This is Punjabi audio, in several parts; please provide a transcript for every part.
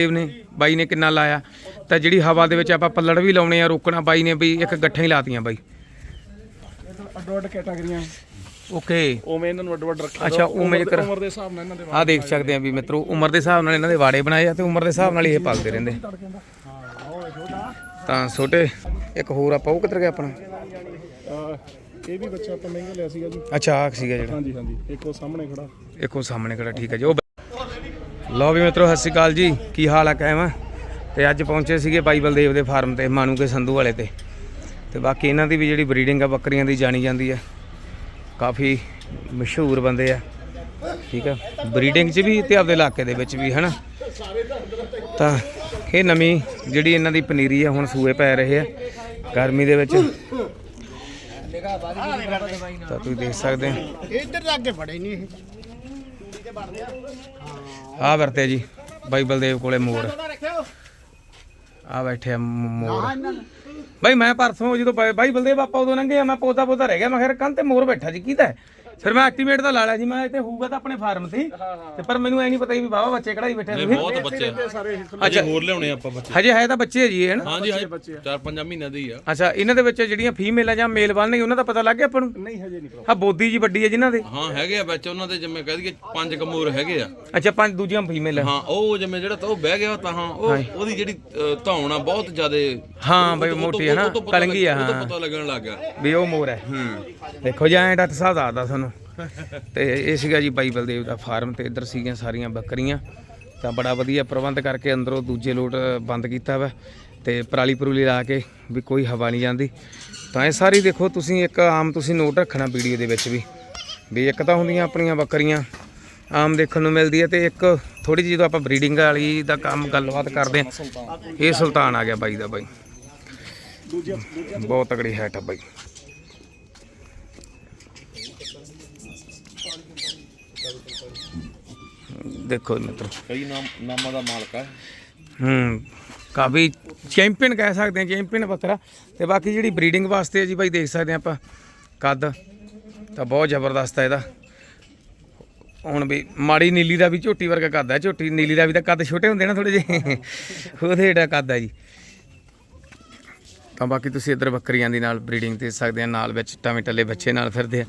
ਦੇਵ ਨੇ ਬਾਈ ਨੇ ਕਿੰਨਾ ਲਾਇਆ? ਤਾਂ ਜਿਹੜੀ ਹਵਾ ਦੇ ਵਿੱਚ ਆਪਾਂ ਪੱਲੜ ਵੀ ਲਾਉਣੇ ਆ ਰੋਕਣਾ ਬਾਈ ਨੇ ਵੀ ਇੱਕ ਗੱਠਾਂ ਹੀ ਲਾਤੀਆਂ ਬਾਈ। ਅੱਡੋ ਅੱਡ ਕੈਟਾਗਰੀਆਂ ਓਕੇ। ਉਵੇਂ ਇਹਨਾਂ ਨੂੰ ਅੱਡੋ ਅੱਡ ਰੱਖਿਆ ਅੱਛਾ, ਉਵੇਂ ਉਮਰ ਦੇ- ਕਰ- ਉਮਰ ਦੇ ਹਿਸਾਬ ਨਾਲ ਇਹਨਾਂ ਦੇ ਆਹ ਦੇਖ ਸਕਦੇ ਆ ਵੀ ਮਿੱਤਰੋ ਉਮਰ ਦੇ ਹਿਸਾਬ ਨਾਲ ਇਹਨਾਂ ਦੇ ਵਾੜੇ ਬਣਾਏ ਆ ਤੇ ਉਮਰ ਦੇ ਹਿਸਾਬ ਨਾਲ ਇਹ ਪਾਲਦੇ ਰਹਿੰਦੇ। ਤਾਂ ਛੋਟੇ ਇੱਕ ਹੋਰ ਆਪਾਂ ਉਹ ਕਿੱਧਰ ਗਿਆ ਆਪਣਾ? ਇਹ ਵੀ ਬੱਚਾ ਆਪਾਂ ਮਹਿੰਗਾ ਲਿਆ ਸੀਗਾ ਜੀ। ਅੱਛਾ ਆਹ ਸੀਗਾ ਜਿਹੜਾ। ਹਾਂਜੀ ਹਾਂਜੀ ਇੱਕ ਉਹ ਸਾਹਮਣੇ ਖੜਾ। ਇੱਕ ਉਹ ਸਾਹਮਣੇ ਖੜਾ ਠੀਕ ਹੈ ਜੀ ਉਹ ਲਓ ਵੀ ਮਿੱਤਰੋ, ਸਤਿ ਸ਼੍ਰੀ ਅਕਾਲ ਜੀ। ਕੀ ਹਾਲ ਆ ਕਾਇਮ? ਤੇ ਅੱਜ ਪਹੁੰਚੇ ਸੀਗੇ ਬਾਈ ਬਲਦੇਵ ਦੇ ਫਾਰਮ ਤੇ, ਮਾਨੂ ਕੇ ਸੰਧੂ ਵਾਲੇ ਤੇ। ਤੇ ਬਾਕੀ ਇਹਨਾਂ ਦੀ ਵੀ ਜਿਹੜੀ ਬਰੀਡਿੰਗ ਆ, ਬੱਕਰੀਆਂ ਦੀ ਜਾਣੀ ਜਾਂਦੀ ਆ। ਕਾਫੀ ਮਸ਼ਹੂਰ ਬੰਦੇ ਆ। ਠੀਕ ਆ? ਬਰੀਡਿੰਗ 'ਚ ਵੀ ਤੇ ਆਪਦੇ ਇਲਾਕੇ ਦੇ ਵਿੱਚ ਵੀ, ਹਨਾ? ਤਾਂ ਇਹ ਨਵੀਂ ਜਿਹੜੀ ਇਹਨਾਂ ਦੀ ਪਨੀਰੀ ਆ, ਹੁਣ ਸੂਏ ਪੈ ਰਹੇ ਆ, ਗਰਮੀ ਦੇ ਵਿੱਚ। ਤਾਂ ਤੁਸੀਂ ਦੇਖ ਸਕਦੇ ਹੋ ਇੱਧਰ ਤਾਂ ਅੱਗੇ ਫੜੇ ਨਹੀਂ ਇਹ। ਆ। ਵਰਤੇ ਜੀ ਬਾਈ ਬਲਦੇਵ ਕੋਲੇ ਮੋੜ ਆ ਬੈਠੇ ਆ ਮ- ਮੋੜ ਬਾਈ ਮੈਂ ਪਰਸੋਂ ਜਦੋਂ ਬਾਈ ਬਾਈ ਬਲਦੇਵ ਆਪਾਂ ਉਦੋਂ ਲੰਘੇ ਆ ਮੈਂ ਪੌਦਾ ਪੌਦਾ ਰਹਿ ਗਿਆ ਮੈਂ ਕਿਹਾ ਕੰਨ ਤੇ ਮੋਰ ਬੈਠਾ ਜੀ ਕਿਹਦਾ ਹੈ? ਫਿਰ ਮੈਂ ਐਕਟੀਵੇਟ ਦਾ ਲਾ ਲਿਆ ਜੀ ਮੈਂ ਇੱਥੇ ਹੋਊਗਾ ਤਾਂ ਆਪਣੇ ਫਾਰਮ ਤੇ। ਹੀ। ਤੇ ਪਰ ਮੈਨੂੰ ਐ ਨਹੀਂ ਪਤਾ ਵੀ ਬਾਬਾ ਬੱਚੇ ਕਢਾਈ ਬੈਠੇ ਤੁਸੀਂ। ਬਹੁਤ ਬੱਚੇ ਆ। ਸਾਰੇ ਅਜੇ ਹੋਰ ਲਿਆਉਣੇ ਆਪਾਂ ਬੱਚੇ। ਹਜੇ ਹੈ ਤਾਂ ਬੱਚੇ ਜੀ ਹੈ ਨਾ? ਹਾਂਜੀ ਹਾਂਜੀ 4-5 ਮਹੀਨਿਆਂ ਦੇ ਹੀ ਆ। ਅੱਛਾ ਇਹਨਾਂ ਦੇ ਵਿੱਚ ਜਿਹੜੀਆਂ ਫੀਮੇਲ ਆ ਜਾਂ ਮੇਲ ਬਣਨਗੇ ਉਹਨਾਂ ਦਾ ਪਤਾ ਲੱਗ ਗਿਆ ਆਪਾਂ ਨੂੰ? ਨਹੀਂ ਹਜੇ ਨਹੀਂ ਹਾਂ ਬੋਦੀ ਜੀ ਵੱਡੀ ਹੈ ਜਿਨ੍ਹਾਂ ਦੇ। ਹਾਂ ਹੈਗੇ ਆ ਬੱਚੇ ਉਹਨਾਂ ਦੇ ਜਿਵੇਂ ਕਹਿ ਦਈਏ ਪੰਜ ਕਮੂਰ ਹੈਗੇ ਆ। ਅੱਛਾ ਪੰਜ ਦੂਜੀਆਂ ਫੀਮੇਲ ਆ। ਹਾਂ ਉਹ ਜਿਵੇਂ ਜਿਹੜਾ ਤਾਂ ਉਹ ਬਹਿ ਗਿਆ ਤਾਂ ਹਾਂ ਉਹ ਉਹਦੀ ਜਿਹੜੀ ਅ, ਧੌਣ ਆ ਬਹੁਤ ਜ਼ਿਆਦਾ ਹਾਂ ਬਈ ਮੋਟੀ ਹੈ ਨਾ ਕਲੰਗੀ ਆ ਉਹ ਤੋਂ ਹਾਂ। ਪਤਾ ਲੱਗਣ ਲੱਗ ਗਿਆ। ਵੀ ਉਹ ਮੋਰ ਹੈ। ਦੇਖੋ ਜੀ ਐਂ ਡਾਕਟਰ ਸਾਹਿਬ ਦੱਸਦਾ ਤੁਹਾਨੂੰ। ਤੇ ਇਹ ਸੀਗਾ ਜੀ ਬਾਈ ਬਲਦੇਵ ਦਾ ਫਾਰਮ ਤੇ ਇੱਧਰ ਸੀਗੀਆਂ ਸਾਰੀਆਂ ਬੱਕਰੀਆਂ। ਤਾਂ ਬੜਾ ਵਧੀਆ ਪ੍ਰਬੰਧ ਕਰਕੇ ਅੰਦਰੋਂ ਦੂਜੇ ਲੋਟ ਬੰਦ ਕੀਤਾ ਵਾ ਤੇ ਪਰਾਲੀ ਪਰੂਲੀ ਲਾ ਕੇ ਵੀ ਕੋਈ ਹਵਾ ਨਹੀਂ ਜਾਂਦੀ। ਤਾਂ ਇਹ ਸਾਰੀ ਦੇਖੋ ਤੁਸੀਂ ਇੱਕ ਆਮ ਤੁਸੀਂ ਨੋਟ ਰੱਖਣਾ ਵੀਡੀਓ ਦੇ ਵਿੱਚ ਵੀ ਵੀ ਇੱਕ ਤਾਂ ਹੁੰਦੀਆਂ ਆਪਣੀਆਂ ਬੱਕਰੀਆਂ ਆਮ ਦੇਖਣ ਨੂੰ ਮਿਲਦੀ ਹੈ ਤੇ ਇੱਕ ਥੋੜੀ ਜਿਹੀ ਜਦੋਂ ਆਪਾਂ ਬਰੀਡਿੰਗ ਵਾਲੀ ਦਾ ਕੰਮ ਗੱਲਬਾਤ ਕਰਦੇ ਹਾਂ, ਇਹ ਸੁਲਤਾਨ ਆ ਗਿਆ ਬਾਈ ਦਾ ਬਾਈ। ਬਹੁਤ ਤਕੜੀ ਹੈਟ ਆ ਬਾਈ। ਦੇਖੋ ਮਿੱਤਰੋ। ਕਈ ਨਾਮ ਨਾਮਾਂ ਦਾ ਮਾਲਕ ਆ ਹੂੰ ਕਾਫੀ ਚੈਂਪੀਅਨ ਕਹਿ ਸਕਦੇ ਹਾਂ ਚੈਂਪੀਅਨ ਬੱਕਰਾ ਤੇ ਬਾਕੀ ਜਿਹੜੀ ਬਰੀਡਿੰਗ ਵਾਸਤੇ ਹੈ ਜੀ ਬਾਈ ਦੇਖ ਸਕਦੇ ਹਾਂ ਆਪਾਂ ਕੱਦ। ਤਾਂ ਬਹੁਤ ਜ਼ਬਰਦਸਤ ਹੈ ਇਹਦਾ। ਹੁਣ ਵੀ ਮਾੜੀ ਨੀਲੀ ਦਾ ਵੀ ਝੋਟੀ ਵਰਗਾ ਕੱਦ ਹੈ ਝੋਟੀ ਨੀਲੀ ਦਾ ਵੀ ਤਾਂ ਕੱਦ ਛੋਟੇ ਹੁੰਦੇ ਨਾ ਥੋੜੇ ਜਿਹੇ। ਉਹਦੇ ਏਡਾ ਕੱਦ ਹੈ ਜੀ। ਤਾਂ ਬਾਕੀ ਤੁਸੀਂ ਇੱਧਰ ਬੱਕਰੀਆਂ ਦੀ ਨਾਲ ਬਰੀਡਿੰਗ ਦੇ ਸਕਦੇ ਆ ਨਾਲ ਵਿੱਚ ਟਵੇਂ ਟੱਲੇ ਬੱਚੇ ਨਾਲ ਫਿਰਦੇ ਆ।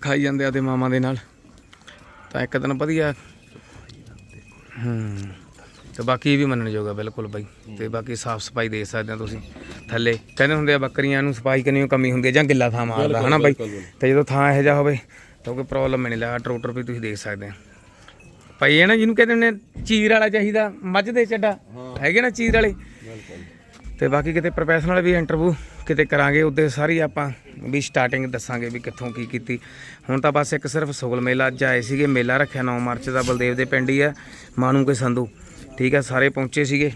ਖਾਈ ਜਾਂਦੇ ਆ ਤੇ ਮਾਮਾ ਦੇ ਨਾਲ। ਤਾਂ ਇੱਕ ਦਿਨ ਵਧੀਆ ਹੂੰ। ਤੇ ਬਾਕੀ ਇਹ ਵੀ ਮੰਨਣਯੋਗ ਆ ਬਿਲਕੁਲ ਬਾਈ। ਤੇ ਬਾਕੀ ਸਾਫ਼ ਸਫ਼ਾਈ ਦੇ ਸਕਦੇ ਆ ਤੁਸੀਂ ਥੱਲੇ। ਕਹਿੰਦੇ ਹੁੰਦੇ ਆ ਬੱਕਰੀਆਂ ਨੂੰ ਸਫ਼ਾਈ ਕਰਨੀ ਕਮੀ ਹੁੰਦੀ ਹੈ ਜਾਂ ਗਿੱਲਾ ਥਾਂ ਮਾਰਦਾ ਹਨਾ ਬਾਈ? ਤੇ ਜਦੋਂ ਥਾਂ ਇਹੋ ਜਿਹਾ ਹੋਵੇ ਤਾਂ ਕੋਈ ਪ੍ਰੋਬਲਮ ਨਹੀਂ ਲੱਗਾ ਟਰੋਟਰ ਵੀ ਤੁਸੀਂ ਦੇਖ ਸਕਦੇ ਆ। ਭਾਈ ਇਹ ਨਾ ਜਿਹਨੂੰ ਕਹਿੰਦੇ ਨੇ ਚੀਰ ਵਾਲਾ ਚਾਹੀਦਾ ਮੱਝ ਦੇ ਚੱਡਾ। ਹੈਗੇ ਨਾ ਚੀਰ ਵਾਲੇ? ਤੇ ਬਾਕੀ ਕਿਤੇ ਪ੍ਰੋਫੈਸ਼ਨਲ ਵੀ ਇੰਟਰਵਿਊ ਕਿਤੇ ਕਰਾਂਗੇ ਉੱਤੇ ਸਾਰੀ ਆਪਾਂ ਵੀ ਸਟਾਰਟਿੰਗ ਦੱਸਾਂਗੇ ਵੀ ਕਿੱਥੋਂ ਕੀ ਕੀਤੀ। ਹੁਣ ਤਾਂ ਬਸ ਇੱਕ ਸਿਰਫ ਸੁਗਲ ਮੇਲਾ ਅੱਜ ਆਏ ਸੀਗੇ ਮੇਲਾ ਰੱਖਿਆ 9 ਮਾਰਚ ਦਾ ਬਲਦੇਵ ਦੇ ਪਿੰਡ ਹੀ ਆ ਮਾਨੂ ਕੇ ਸੰਧੂ। ਠੀਕ ਆ ਸਾਰੇ ਪਹੁੰਚੇ ਸੀਗੇ।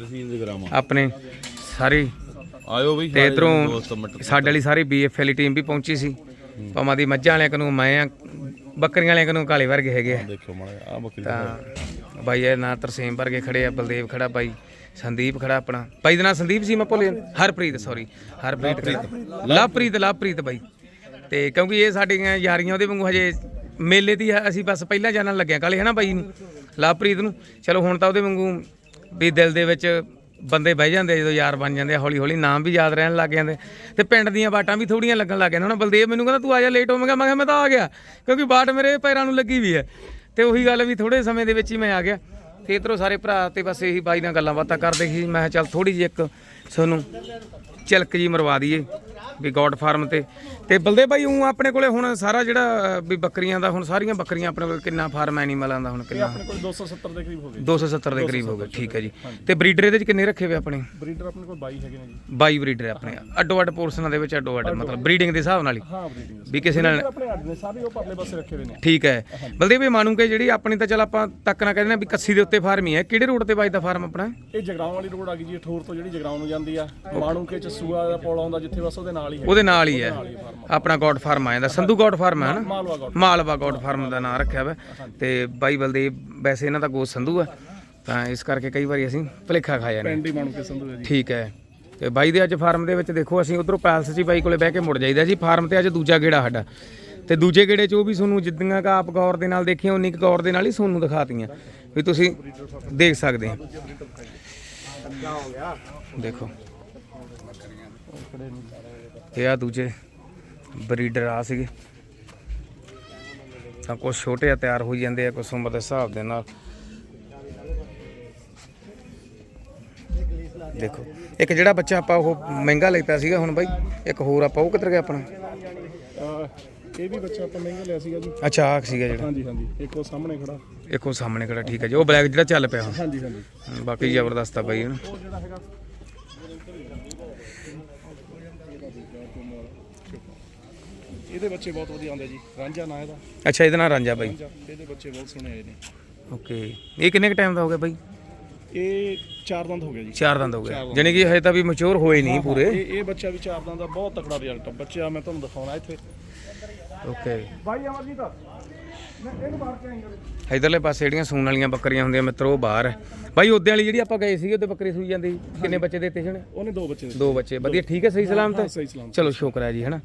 ਆਪਣੇ ਸਾਰੇ ਆਇਓ ਬਈ ਤੇ ਇਧਰੋਂ ਸਾਡੇ ਵਾਲੀ ਸਾਰੀ ਬੀਐਫ ਵਾਲੀ ਟੀਮ ਵੀ ਪਹੁੰਚੀ ਸੀ। ਭਾਵੇਂ ਦੀ ਮੱਝਾਂ ਵਾਲਿਆਂ ਕਨੂੰ ਮੈਂ ਆ ਬੱਕਰੀਆਂ ਵਾਲਿਆਂ ਕਨੂੰ ਕਾਲੇ ਵਰਗੇ ਹੈਗੇ ਆ। ਦੇਖਿਓ ਮਾੜਾ ਆ ਬੱਕਰੀ ਤਾਂ ਬਾਈ ਇਹ ਨਾਂ ਤਰਸੇਮ ਵਰਗੇ ਖੜੇ ਆ ਬਲਦੇਵ ਖੜਾ ਬਾਈ। ਸੰਦੀਪ ਖੜਾ ਆਪਣਾ। ਬਾਈ ਦਾ ਨਾਂ ਸੰਦੀਪ ਸੀ, ਮੈਂ ਭੁੱਲ ਗਿਆ। ਹਰਪ੍ਰੀਤ ਸੌਰੀ ਹਰਪ੍ਰੀਤ ਖੜਾ। ਲਵਪ੍ਰੀਤ ਲਵਪ੍ਰੀਤ ਬਾਈ। ਤੇ ਕਿਉਂਕਿ ਇਹ ਸਾਡੀਆਂ ਯਾਰੀਆਂ, ਉਹਦੇ ਵਾਂਗੂ ਹਜੇ ਮੇਲੇ ਦੀ ਹੈ, ਅਸੀਂ ਬਸ ਪਹਿਲਾਂ ਜਾਣਨ ਲੱਗਿਆ ਕਾਲੇ ਹਨਾ ਬਾਈ? ਨੂੰ ਲਵਪ੍ਰੀਤ ਨੂੰ। ਚਲੋ, ਹੁਣ ਤਾਂ ਉਹਦੇ ਵਾਂਗੂ ਵੀ ਦਿਲ ਦੇ ਵਿੱਚ ਬੰਦੇ ਬਹਿ ਜਾਂਦੇ ਆ, ਜਦੋਂ ਯਾਰ ਬਣ ਜਾਂਦੇ ਆ ਹੌਲੀ ਹੌਲੀ ਨਾਮ ਵੀ ਯਾਦ ਰਹਿਣ ਲੱਗ ਜਾਂਦੇ। ਤੇ ਪਿੰਡ ਦੀਆਂ ਬਾਟਾਂ ਵੀ ਥੋੜੀਆਂ ਲੱਗਣ ਲੱਗ ਜਾਂਦੀਆਂ ਹੁਣ ਬਲਦੇਵ ਮੈਨੂੰ ਕਹਿੰਦਾ, ਤੂੰ ਆ ਜਾ ਲੇਟ ਹੋਵੇਂਗਾ ਮੈਂ ਕਿਹਾ, ਮੈਂ ਤਾਂ ਆ ਗਿਆ, ਕਿਉਂਕਿ ਬਾਟ ਮੇਰੇ ਪੈਰਾਂ ਨੂੰ ਲੱਗੀ ਵੀ ਹੈ। ਤੇ ਉਹੀ ਗੱਲ ਵੀ ਥੋੜੇ ਸਮੇਂ ਦੇ ਵਿੱਚ ਹੀ ਮੈਂ ਆ ਗਿਆ। ਤੇ ਇਧਰੋਂ ਸਾਰੇ ਭਰਾ ਤੇ ਬਸ ਇਹੀ ਬਾਈ ਨਾਲ ਗੱਲਾਂ ਬਾਤਾਂ ਕਰਦੇ ਸੀ। ਮੈਂ ਕਿਹਾ ਚੱਲ ਥੋੜੀ ਜਿਹੀ ਇੱਕ ਤੁਹਾਨੂੰ ਚਿਲਕ ਜੀ ਮਰਵਾ ਦਈਏ। ਵੀ ਗੋਡ ਫਾਰਮ ਤੇ। ਤੇ ਬਲਦੇ ਭਾਈ ਉਹ ਆਪਣੇ ਕੋਲੇ ਹੁਣ ਸਾਰਾ ਜਿਹੜਾ ਵੀ ਬੱਕਰੀਆਂ ਦਾ ਹੁਣ ਸਾਰੀਆਂ ਬੱਕਰੀਆਂ ਆਪਣੇ ਕੋਲ ਕਿੰਨਾ ਫਾਰਮ ਐਨੀਮਲਾਂ ਦਾ ਹੁਣ ਕਿੰਨਾ? ਆਪਣੇ ਕੋਲ 270 ਦੇ ਕਰੀਬ ਹੋ ਗਏ। 270 ਦੇ ਕਰੀਬ ਹੋ ਗਏ ਠੀਕ ਹੈ ਜੀ। ਤੇ ਬਰੀਡਰ ਇਹਦੇ ਚ ਕਿੰਨੇ ਰੱਖੇ ਹੋਏ ਆਪਣੇ? ਬਰੀਡਰ ਆਪਣੇ ਕੋਲ 22 ਹੈਗੇ ਨੇ ਜੀ। 22 ਬਰੀਡਰ ਆਪਣੇ। ਅੱਡੋ ਅੱਡ ਪੋਰਸ਼ਨਾਂ ਦੇ ਵਿੱਚ ਅੱਡੋ ਅੱਡ ਮਤਲਬ ਬਰੀਡਿੰਗ ਦੇ ਹਿਸਾਬ ਨਾਲ ਹੀ। ਹਾਂ ਬਰੀਡਿੰਗ ਵੀ ਕਿਸੇ ਨਾਲ। ਆਪਣੇ ਅੱਡ ਨੇ ਸਾਰੇ ਉਹ ਪਰਲੇ ਪਾਸੇ ਰੱਖੇ ਹੋਏ ਨੇ। ਠੀਕ ਹੈ। ਬਲਦੇਵ ਇਹ ਮਾਨੂੰ ਕਿ ਜਿਹੜੀ ਆਪਣੀ ਤਾਂ ਚਲ ਆਪਾਂ ਤੱਕ ਨਾ ਕਹਿੰਦੇ ਨੇ ਵੀ ਕੱਸੀ ਦੇ ਉੱਤੇ ਫਾਰਮ ਹੀ ਹੈ। ਕਿਹੜੇ ਰੋਡ ਤੇ ਵੱਜਦਾ ਫਾਰਮ ਆਪਣਾ? ਇਹ ਜਗਰਾਉਂ ਵਾਲੀ ਰੋਡ ਆ ਗਈ ਜੀ ਠੋਰ ਤੋਂ ਜਿਹੜੀ ਜਗਰਾਉਂ ਨੂੰ ਜਾਂਦੀ ਆ। ਮਾਣੂਕੇ ਚ ਸੂਆ ਦਾ ਪੌਲ ਆਉਂਦਾ ਜਿੱਥੇ ਬਸ ਉਹਦੇ ਨਾਲ ਹੀ ਹੈ ਉਹਦੇ ਨਾਲ ਹੀ ਹੈ ਆਪਣਾ ਗੋਡ ਫਾਰਮ ਆ ਜਾਂਦਾ ਸੰਧੂ ਗੋਡ ਫਾਰਮ ਹੈ ਨਾ? Malwa goat Malwa goat farm ਦਾ ਨਾਮ ਰੱਖਿਆ ਵਾ। ਤੇ ਬਾਈ ਬਲਦੇਵ ਵੈਸੇ ਇਹਨਾਂ ਦਾ ਗੋਤ ਸੰਧੂ ਆ। ਤਾਂ ਇਸ ਕਰਕੇ ਕਈ ਵਾਰੀ ਅਸੀਂ ਭੁਲੇਖਾ ਖਾ ਜਾਂਦੇ ਹਾਂ। ਪਿੰਡ ਹੀ ਮਾਣੂਕੇ ਸੰਧੂ ਹੈ ਜੀ। ਠੀਕ ਹੈ। ਤੇ ਬਾਈ ਦੇ ਅੱਜ ਫਾਰਮ ਦੇ ਵਿੱਚ ਦੇਖੋ ਅਸੀਂ ਉਧਰੋਂ ਪੈਲਸ ਹੀ ਬਾਈ ਕੋਲੇ ਬਹਿ ਕੇ ਮੁੜ ਜਾਈਦਾ ਜੀ। ਫਾਰਮ ਤੇ ਅੱਜ ਦੂਜਾ ਗੇੜਾ ਸਾਡਾ। ਤੇ ਦੂਜੇ ਗੇੜੇ 'ਚ ਉਹ ਵੀ ਤੁਹਾਨੂੰ ਜਿੱਦਾਂ ਕਾ ਆਪ ਗੌਰ ਦੇ ਨਾਲ ਦੇਖੀਆਂ ਉਨੀ ਕੁ ਗੌਰ ਦੇ ਨਾਲ ਹੀ ਤੁਹਾਨੂੰ ਦਿਖਾਤੀਆਂ। ਵੀ ਤੁਸੀਂ ਦੇਖ ਸਕਦੇ ਆ ਦੇਖੋ। ਇਹ ਆ ਦੂਜੇ ਬਰੀਡਰ ਆ ਸੀਗੇ। ਤਾਂ ਕੁਝ ਛੋਟੇ ਆ ਤਿਆਰ ਹੋਈ ਜਾਂਦੇ ਆ ਕੁਝ ਉਮਰ ਦੇ ਹਿਸਾਬ ਦੇ ਨਾਲ। ਦੇਖੋ ਇੱਕ ਜਿਹੜਾ ਬੱਚਾ ਆਪਾਂ ਉਹ ਮਹਿੰਗਾ ਲੈਤਾ ਸੀਗਾ ਹੁਣ ਬਾਈ ਇੱਕ ਹੋਰ ਆਪਾਂ ਉਹ ਕਿੱਧਰ ਗਿਆ ਆਪਣਾ? ਇਹ ਵੀ ਬੱਚਾ ਆਪਾਂ ਮਹਿੰਗਾ ਲਿਆ ਸੀਗਾ ਜੀ। ਅੱਛਾ ਆਹ ਸੀਗਾ ਜਿਹੜਾ। ਹਾਂਜੀ ਹਾਂਜੀ ਇੱਕ ਉਹ ਸਾਹਮਣੇ ਖੜਾ। ਇੱਕ ਉਹ ਸਾਹਮਣੇ ਖੜਾ ਠੀਕ ਹੈ ਜੀ ਉਹ ਬਲੈਕ ਜਿਹੜਾ ਚੱਲ ਪਿਆ ਹੁਣ। ਹਾਂਜੀ ਹਾਂਜੀ। ਬਾਕੀ ਜ਼ਬਰਦਸਤ ਆ ਬਾਈ ਹਨਾ ਉਹ ਜਿਹੜਾ ਹੈਗਾ ਇਹਦੇ ਬੱਚੇ ਬਹੁਤ ਵਧੀਆ ਆਉਂਦੇ ਜੀ। ਰਾਂਝਾ ਨਾਂ ਇਹਦਾ। ਅੱਛਾ ਇਹਦੇ ਨਾਲ ਰਾਂਝਾ ਬਾਈ। ਰਾਂਝਾ। ਇਹਦੇ ਬੱਚੇ ਬਹੁਤ ਸੋਹਣੇ ਆਏ ਨੇ। ਓਕੇ। ਇਹ ਕਿੰਨੇ ਕ ਟਾਈਮ ਦਾ ਹੋ ਗਿਆ ਬਾਈ? ਇਹ ਚਾਰ ਦੰਦ ਹੋ ਗਿਆ ਜੀ। ਚਾਰ ਦੰਦ ਹੋ ਗਿਆ ਜਾਣੀ ਕਿ ਹਜੇ ਤਾਂ ਵੀ ਮੈਚੁਰ ਹੋਏ ਨਹੀਂ ਪੂਰੇ। ਇਹ ਇਹ ਬੱਚਾ ਵੀ ਚਾਰ ਦੰਦ ਦਾ ਬਹੁਤ ਤਕੜਾ ਰਿਜ਼ਲਟ ਬੱਚਾ ਮੈਂ ਤੁਹਾਨੂੰ ਦਿਖਾਉਣਾ ਇੱਥੇ। ਓਕੇ। ਬਾਈ ਅਮਰਜੀਤ ਮੈਂ ਇਹਨੂੰ ਮਾਰ ਕੇ ਆਏਗਾ ਇਧਰਲੇ ਪਾਸੇ ਜਿਹੜੀਆਂ ਸੂਣ ਵਾਲੀਆਂ ਬੱਕਰੀਆਂ ਹੁੰਦੀਆਂ ਮਿੱਤਰੋ ਉਹ ਬਾਹਰ। ਹੈ ਬਾਈ ਉਹਦੇ ਵਾਲੀ ਜਿਹੜੀ ਆਪਾਂ ਗਏ ਸੀਗੇ ਉਹਦੇ ਬੱਕਰੀ ਸੂਈ ਜਾਂਦੀ ਸੀ। ਕਿੰਨੇ ਬੱਚੇ ਦਿੱਤੇ ਸੀ ਉਹਨੇ? ਉਹਨੇ ਦੋ ਬੱਚੇ। ਦੋ ਬੱਚੇ। ਵਧੀਆ ਠੀਕ ਹੈ ਸਹੀ ਸਲਾਮਤ? ਸਹੀ ਸਲਾਮ ਚਲੋ ਸ਼ੁਕਰ ਹੈ ਜੀ ਹਨਾ?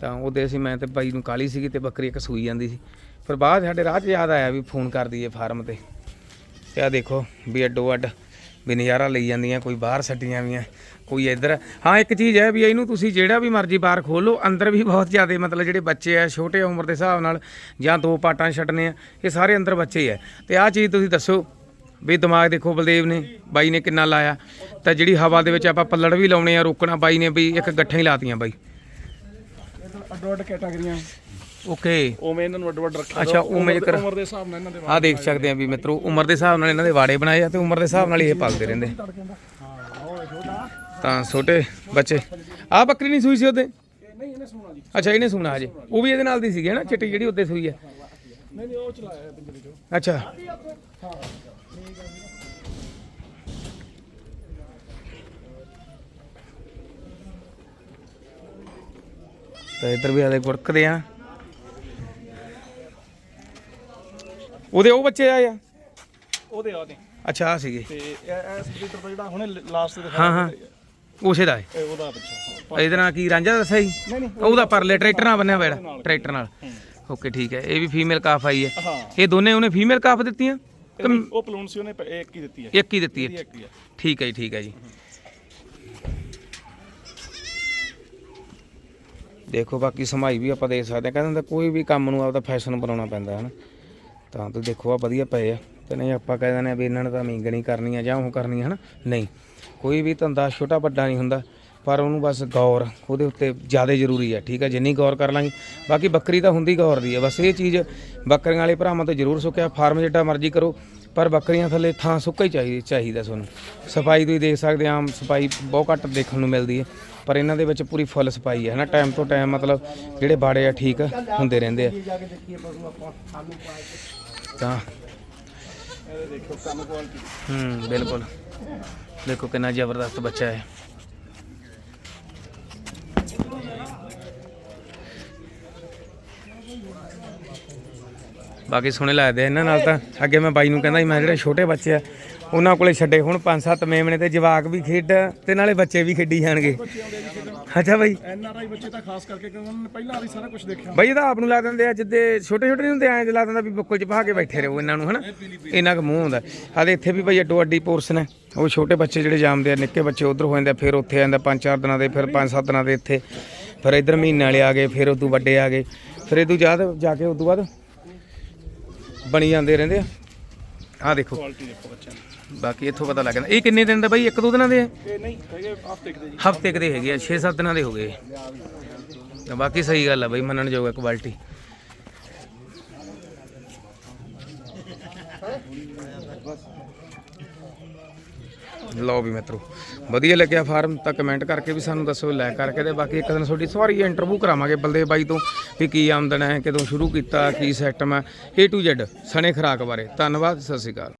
ਤਾਂ ਉਹਦੇ ਅਸੀਂ ਮੈਂ ਤੇ ਬਾਈ ਨੂੰ ਕਾਲੀ ਸੀਗੀ ਤੇ ਬੱਕਰੀ ਇੱਕ ਸੂਈ ਜਾਂਦੀ ਸੀ। ਫਿਰ ਬਾਅਦ ਸਾਡੇ ਰਾਹ 'ਚ ਯਾਦ ਆਇਆ ਵੀ ਫੋਨ ਕਰ ਦਈਏ ਫਾਰਮ ਤੇ। ਤੇ ਆ ਦੇਖੋ ਵੀ ਅੱਡੋ ਅੱਡ ਵੀ ਨਜ਼ਾਰਾ ਲਈ ਜਾਂਦੀਆਂ, ਕੋਈ ਬਾਹਰ ਛੱਡੀਆਂ ਵੀਆਂ, ਕੋਈ ਇੱਧਰ। ਹਾਂ, ਇੱਕ ਚੀਜ਼ ਹੈ ਵੀ ਇਹਨੂੰ ਤੁਸੀਂ ਜਿਹੜਾ ਵੀ ਮਰਜ਼ੀ ਬਾਹਰ ਖੋਲੋ ਅੰਦਰ ਵੀ ਬਹੁਤ ਜ਼ਿਆਦਾ ਮਤਲਬ ਜਿਹੜੇ ਬੱਚੇ ਆ, ਛੋਟੇ ਉਮਰ ਦੇ ਹਿਸਾਬ ਨਾਲ ਜਾਂ ਦੋ ਪਾਟਾਂ ਛੱਡਨੇ ਆ, ਇਹ ਸਾਰੇ ਅੰਦਰ ਬੱਚੇ ਹੀ ਆ। ਤੇ ਆਹ ਚੀਜ਼ ਤੁਸੀਂ ਦੱਸੋ ਵੀ ਦਿਮਾਗ ਦੇਖੋ ਬਲਦੇਵ ਨੇ, ਬਾਈ ਨੇ ਕਿੰਨਾ ਲਾਇਆ। ਤਾਂ ਜਿਹੜੀ ਹਵਾ ਦੇ ਵਿੱਚ ਆਪਾਂ ਪੱਲੜ ਵੀ ਲਾਉਣੇ ਆ ਰੋਕਣਾ ਬਾਈ ਨੇ ਵੀ ਇੱਕ ਗੱਠਾਂ ਹੀ ਲਾਤੀਆਂ ਬਾਈ। ਅੱਡੋ ਅੱਡ ਕੈਟਾਗਰੀਆਂ ਓਕੇ ਉਵੇਂ ਇਹਨਾਂ ਨੂੰ ਅੱਡੋ ਅੱਡ ਰੱਖਿਆ ਅੱਛਾ। ਉਵੇਂ ਉਮਰ ਦੇ- ਜੇਕਰ- ਉਮਰ ਦੇ ਹਿਸਾਬ ਨਾਲ ਇਹਨਾਂ ਦੇ ਆਹ ਦੇਖ ਸਕਦੇ ਆ ਵੀ ਮਿੱਤਰੋ ਉਮਰ ਦੇ ਹਿਸਾਬ ਨਾਲ ਇਹਨਾਂ ਦੇ ਵਾੜੇ ਬਣਾਏ ਆ ਤੇ ਉਮਰ ਦੇ ਹਿਸਾਬ ਨਾਲ ਹੀ ਇਹ ਪਾਲਦੇ ਰਹਿੰਦੇ। ਤਾਂ ਛੋਟੇ ਬੱਚੇ। ਆਹ ਬੱਕਰੀ ਨਹੀਂ ਸੂਈ ਸੀ ਉਹਦੇ? ਨਹੀਂ ਇਹਨੇ ਸੁਣਾ ਜੀ। ਅੱਛਾ ਇਹਨੇ ਸੁਣਾ ਹਜੇ। ਉਹ ਵੀ ਇਹਦੇ ਨਾਲ ਦੀ ਸੀਗੀ ਨਾ? ਚਿੱਟੀ ਜਿਹੜੀ ਉੱਤੇ ਸੂਈ ਹੈ ਨਹੀਂ ਨਹੀਂ ਉਹ ਚਲਾਇਆ ਪਿੰਜਰੇ ਚੋਂ। ਅੱਛਾ। ਤਾਂ ਇੱਧਰ ਵੀ ਆਲੇ ਗੁੜਕਦੇ ਆ। ਉਹਦੇ ਉਹ ਬੱਚੇ ਆਏ ਆ? ਉਹਦੇ ਆ ਨੇ ਅੱਛਾ ਆ ਸੀਗੇ। ਤੇ ਇਹ ਇਸ ਬਰੀਡਰ ਦਾ ਜਿਹੜਾ ਹੁਣੇ ਲਾਸਟ ਤੇ ਹਾਂ ਹਾਂ। ਉਸੇ ਦਾ ਹੈ। ਉਹਦਾ ਬੱਚਾ ਇਹਦੇ ਨਾਲ ਕੀ ਰਾਂਝਾ ਦੱਸਿਆ ਜੀ ਨਹੀਂ ਨਹੀਂ ਉਹਦਾ ਪਰਲੇ ਟਰੈਕਟਰ ਨਾਲ ਬੰਨਿਆ ਹੋਇਆ ਟਰੈਕਟਰ ਨਾਲ। ਓਕੇ ਠੀਕ ਹੈ। ਇਹ ਵੀ ਫੀਮੇਲ ਕਾਫ ਆਈ ਹੈ। ਇਹ ਦੋਨੇ ਉਹਨੇ ਫੀਮੇਲ ਕਾਫ ਦਿੱਤੀਆਂ? ਉਹ ਪਲੂਨ ਸੀ ਉਹਨੇ ਇੱਕ ਹੀ ਦਿੱਤੀ ਹੈ। ਇੱਕ ਹੀ ਦਿੱਤੀ ਹੈ। ਠੀਕ ਹੈ ਜੀ ਠੀਕ ਹੈ ਜੀ। ਦੇਖੋ ਬਾਕੀ ਸਮਾਈ ਵੀ ਆਪਾਂ ਦੇਖ ਸਕਦੇ ਹਾਂ। ਕਹਿੰਦੇ ਹੁੰਦੇ ਕੋਈ ਵੀ ਕੰਮ ਨੂੰ ਆਪਦਾ ਫੈਸ਼ਨ ਬਣਾਉਣਾ ਪੈਂਦਾ ਹੈ ਨਾ। ਤਾਂ ਦੇਖੋ ਆ ਵਧੀਆ ਪਏ ਆ। ਤੇ ਨਹੀਂ ਆਪਾਂ ਕਹਿ ਦਿੰਦੇ ਆ ਵੀ ਇਹਨਾਂ ਨੇ ਤਾਂ ਮੀਂਗਣੀ ਕਰਨੀ ਆ ਜਾਂ ਉਹ ਕਰਨੀ ਹੈ ਨਾ ਨਹੀਂ, ਕੋਈ ਵੀ ਧੰਦਾ ਛੋਟਾ ਵੱਡਾ ਨਹੀਂ ਹੁੰਦਾ, ਪਰ ਉਹਨੂੰ ਬਸ ਗੌਰ, ਉਹਦੇ ਉੱਤੇ ਜ਼ਿਆਦਾ ਜ਼ਰੂਰੀ ਹੈ ਠੀਕ ਹੈ ਜਿੰਨੀ ਗੌਰ ਕਰ ਲਾਂਗੇ। ਬਾਕੀ ਬੱਕਰੀ ਤਾਂ ਹੁੰਦੀ ਗੌਰ ਦੀ ਹੈ ਬਸ ਇਹ ਚੀਜ਼ ਬੱਕਰੀਆਂ ਵਾਲੇ ਭਰਾਵਾਂ ਤੋਂ ਜ਼ਰੂਰ ਸੁੱਕਿਆ ਫਾਰਮ ਜਿੱਡਾ ਮਰਜ਼ੀ ਕਰੋ। ਪਰ ਬੱਕਰੀਆਂ ਥੱਲੇ ਥਾਂ ਸੁੱਕਾ ਹੀ ਚਾਹੀਦੀ ਚਾਹੀਦਾ ਤੁਹਾਨੂੰ ਸਫ਼ਾਈ ਤੁਸੀਂ ਦੇਖ ਸਕਦੇ ਆ, ਆਮ ਸਫ਼ਾਈ ਬਹੁਤ ਘੱਟ ਦੇਖਣ ਨੂੰ ਮਿਲਦੀ ਹੈ। ਪਰ ਇਹਨਾਂ ਦੇ ਵਿੱਚ ਪੂਰੀ ਫੁੱਲ ਸਫ਼ਾਈ ਹੈ ਨਾ, ਟਾਈਮ ਤੋਂ ਟਾਈਮ ਮਤਲਬ ਜਿਹੜੇ ਬਾੜੇ ਆ ਠੀਕ ਹੁੰਦੇ ਰਹਿੰਦੇ ਆ। ਤਾਂ ਇਹ ਦੇਖੋ ਕੰਨ ਕੁਆਲਿਟੀ ਹੂੰ, ਬਿਲਕੁਲ। ਦੇਖੋ ਕਿੰਨਾ ਜ਼ਬਰਦਸਤ ਬੱਚਾ ਹੈ। ਬਾਕੀ ਸੋਹਣੇ ਲੱਗਦੇ ਆ ਇਹਨਾਂ ਨਾਲ ਤਾਂ। ਅੱਗੇ ਮੈਂ ਬਾਈ ਨੂੰ ਕਹਿੰਦਾ ਸੀ ਮੈਂ ਜਿਹੜੇ ਛੋਟੇ ਬੱਚੇ ਆ ਉਹਨਾਂ ਕੋਲੇ ਛੱਡੇ। ਹੁਣ 5-7 ਮੇਮਣੇ ਤੇ ਜਵਾਕ ਵੀ ਖੇਡ ਤੇ ਨਾਲੇ ਬੱਚੇ ਵੀ ਖੇਡੀ ਜਾਣਗੇ। ਅੱਛਾ ਬਾਈ। ਐਨ ਆਰ ਆਈ ਬੱਚੇ ਤਾਂ ਖਾਸ ਕਰਕੇ ਕਿਉਂਕਿ ਉਹਨਾਂ ਨੇ ਪਹਿਲਾਂ ਵਾਲੀ ਸਾਰਾ ਕੁਝ ਦੇਖਿਆ। ਬਈ ਇਹ ਤਾਂ ਆਪ ਨੂੰ ਲਾ ਦਿੰਦੇ ਆ ਜਿੱਦੇ ਛੋਟੇ ਛੋਟੇ ਨਹੀਂ ਹੁੰਦੇ ਐਂ ਲਾ ਦਿੰਦਾ ਵੀ ਬੁੱਕਲ ਚ ਪਾ ਕੇ ਬੈਠੇ ਰਹੋ ਇਹਨਾਂ ਨੂੰ ਹਨਾ? ਇੰਨਾ ਕੁ ਮੂੰਹ ਹੁੰਦਾ। ਹਾਲੇ ਇੱਥੇ ਵੀ ਬਈ ਅੱਡੋ ਅੱਡੀ ਪੋਰਸ਼ਨ ਹੈ ਉਹ ਛੋਟੇ ਬੱਚੇ ਜਿਹੜੇ ਜਾਮਦੇ ਆ ਨਿੱਕੇ ਬੱਚੇ ਉਧਰ ਹੋ ਜਾਂਦੇ ਆ ਫਿਰ ਉੱਥੇ ਆਂਦਾ ਪੰਜ ਚਾਰ ਦਿਨਾਂ ਦੇ ਫਿਰ ਪੰਜ ਸੱਤ ਦਿਨਾਂ ਦੇ ਇੱਥੇ। ਫਿਰ ਇੱਧਰ ਮਹੀਨੇ ਵਾਲੇ ਆ ਗਏ ਫਿਰ ਉਦੋਂ ਵੱਡੇ ਆ ਗਏ। ਫਿਰ ਇਦੋਂ ਬਾਅਦ ਜਾ ਕੇ ਉਦੋਂ ਬਾਅਦ ਬਣੀ ਜਾਂਦੇ ਰਹਿੰਦੇ ਆ। ਆ ਦੇਖੋ। ਕੁਆਲਿਟੀ ਦੇਖੋ ਬੱਚਿਆਂ ਦੀ। ਬਾਕੀ ਇੱਥੋਂ ਪਤਾ ਲੱਗ ਜਾਂਦਾ। ਇਹ ਕਿੰਨੇ ਦਿਨ ਦਾ ਬਈ? ਇੱਕ ਦੋ ਦਿਨਾਂ ਦੇ ਆ? ਇਹ ਨਹੀਂ ਹੈਗੇ ਆਪ ਦੇਖਦੇ ਜੀ। ਹਫ਼ਤੇ ਕਦੇ ਹੈਗੇ ਆ 6-7 ਦਿਨਾਂ ਦੇ ਹੋ ਗਏ। ਤਾਂ ਬਾਕੀ ਸਹੀ ਗੱਲ ਆ ਬਈ ਮੰਨਣ ਯੋਗ ਕੁਆਲਿਟੀ ਲਓ ਵੀ ਮਿੱਤਰੋ, ਵਧੀਆ ਲੱਗਿਆ ਫਾਰਮ, ਤਾਂ ਕਮੈਂਟ ਕਰਕੇ ਵੀ ਸਾਨੂੰ ਦੱਸੋ ਲੈ ਕਰਕੇ ਤੇ ਬਾਕੀ ਇੱਕ ਦਿਨ ਤੁਹਾਡੀ ਸਵਾਰੀ ਇੰਟਰਵਿਊ ਕਰਾਵਾਂਗੇ ਬਲਦੇਵ ਬਾਈ ਤੋਂ, ਵੀ ਕੀ ਆਮਦਨ ਹੈ, ਕਦੋਂ ਸ਼ੁਰੂ ਕੀਤਾ, ਕੀ ਸਿਸਟਮ ਹੈ, A to Z, ਸਣੇ ਖਰਾਕ ਬਾਰੇ। ਧੰਨਵਾਦ, ਸਤਿ ਸ਼੍ਰੀ ਅਕਾਲ।